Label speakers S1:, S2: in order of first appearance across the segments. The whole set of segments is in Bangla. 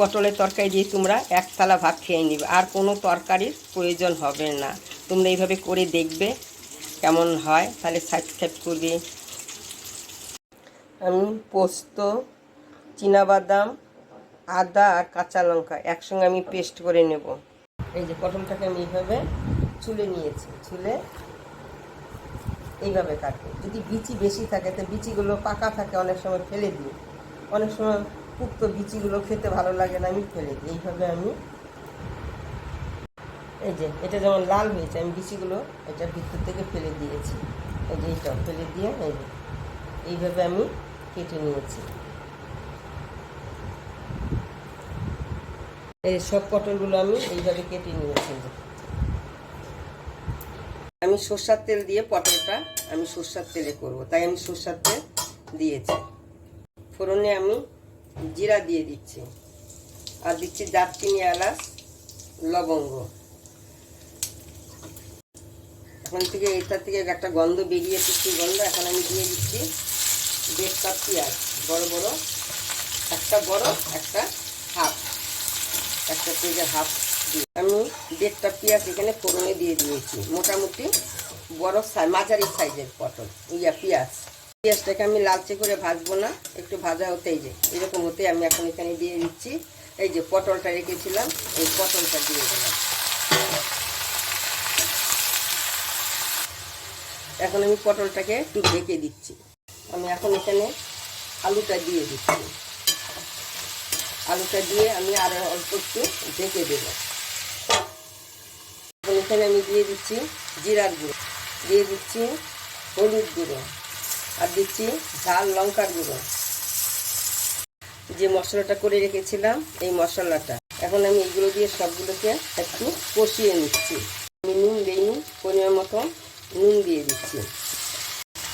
S1: পটলের তরকারি দিয়ে তোমরা এক থালা ভাত খেয়ে নিবে। আর কোনো তরকারির প্রয়োজন হবে না। তোমরা এইভাবে করে দেখবে কেমন হয়। তাহলে সাবস্ক্রাইব করবে। আমি পোস্ত বাদাম আদা আর কাঁচা লঙ্কা একসঙ্গে আমি পেস্ট করে নেব। এই যে পটলটাকে আমি এইভাবে ছুলে নিয়েছি। ছুলে এইভাবে কাটবো। যদি বিচি বেশি থাকে, তো বিচিগুলো পাকা থাকে, অনেক সময় ফেলে দিই। অনেক সময় পুক্ত বিচিগুলো খেতে ভালো লাগে না, আমি ফেলে দিই। এইভাবে আমি এই যে, এটা যেমন লাল হয়েছে, আমি বিচিগুলো এটা ভিতর থেকে ফেলে দিয়েছি। এই যে এইটাও ফেলে দিয়ে, এই যে, এইভাবে আমি কেটে নিয়েছি। এই সব পটলগুলো আমি এইভাবে কেটে নিয়েছি। আমি সর্ষার তেল দিয়ে পটলটা আমি সর্ষার তেলে করব, তাই আমি সর্ষার তেল দিয়েছি। ফোড়নে আমি জিরা দিয়ে দিচ্ছি। আর দিচ্ছি দারচিনি, এলাচ, লবঙ্গ। এখন থেকে এটার থেকে একটা গন্ধ বেরিয়ে এসেছে গন্ধ। এখন আমি দিয়ে দিচ্ছি দেড়টা পেঁয়াজ, বড় বড়, একটা বড়, একটা হাফ। একটা পেঁয়াজের হাফ দিয়ে। আমি দেড়টা পেঁয়াজ এখানে ফোড়নে দিয়ে দিয়েছি। মোটামুটি বড় মাঝারি সাইজের পটল, ইয়া পেঁয়াজ। পেঁয়াজটাকে আমি লালচে করে ভাজবো না, একটু ভাজা হতেই যে, এরকম হতে আমি এখন এখানে দিয়ে দিচ্ছি। এই যে পটলটা রেখেছিলাম, এই পটলটা দিয়ে দিলাম। এখন আমি পটলটাকে একটু ঢেকে দিচ্ছি। আমি এখন এখানে আলুটা দিয়ে দিচ্ছি। আলুটা দিয়ে আমি আর অল্প একটু ঢেকে দেব। এখন এখানে আমি দিয়ে দিচ্ছি জিরার গুঁড়ো। দিয়ে দিচ্ছি হলুদ গুঁড়ো। আর দিচ্ছি ঝাল লঙ্কার গুঁড়ো। যে মশলাটা করে রেখেছিলাম, এই মশলাটা। এখন আমি এগুলো দিয়ে সবগুলোকে একটু কষিয়ে নিচ্ছি। আমি নুন দিইনি, পরিমাণ মতো নুন দিয়ে দিচ্ছি।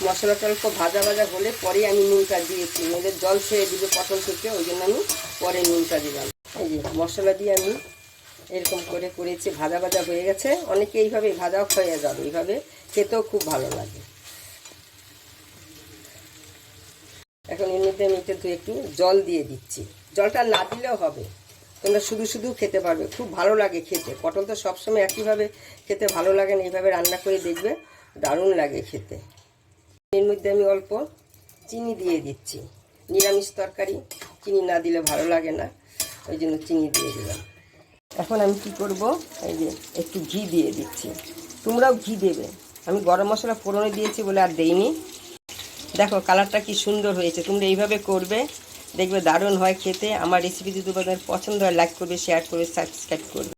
S1: মশলাটা অল্প ভাজা ভাজা হলে পরে আমি নুনটা দিয়েছি, নইলে জল ছেড়ে দিবে পটল থেকে, ওই জন্য আমি পরে নুনটা দিলাম। এই যে মশলা দিয়ে আমি এরকম করে করেছি, ভাজা ভাজা হয়ে গেছে। অনেকে এইভাবে ভাজাও হয়ে যাবে, এইভাবে খেতেও খুব ভালো লাগে। এখন এর মধ্যে আমি একটু একটু জল দিয়ে দিচ্ছি। জলটা না দিলেও হবে। তোমরা শুধু শুধু খেতে পারবে। খুব ভালো লাগে খেতে। পটল তো সবসময় একইভাবে খেতে ভালো লাগে না, এইভাবে রান্না করে দেখবে, দারুণ লাগে খেতে। এর মধ্যে আমি অল্প চিনি দিয়ে দিচ্ছি। নিরামিষ তরকারি, চিনি না দিলে ভালো লাগে না। ওই জন্য চিনি দিয়ে দিলাম। এখন আমি কি করব? এই যে একটু ঘি দিয়ে দিচ্ছি। তোমরাও ঘি দেবে। আমি গরম মশলা ফোড়নে দিয়েছি বলে আর দেইনি। দেখো, কালারটা কি সুন্দর হয়েছে। তোমরা এইভাবে করবে, দেখবে দারুণ হয় খেতে। আমার রেসিপি যদি তোমাদের পছন্দ হয় লাইক করবে শেয়ার করবে সাবস্ক্রাইব করবে।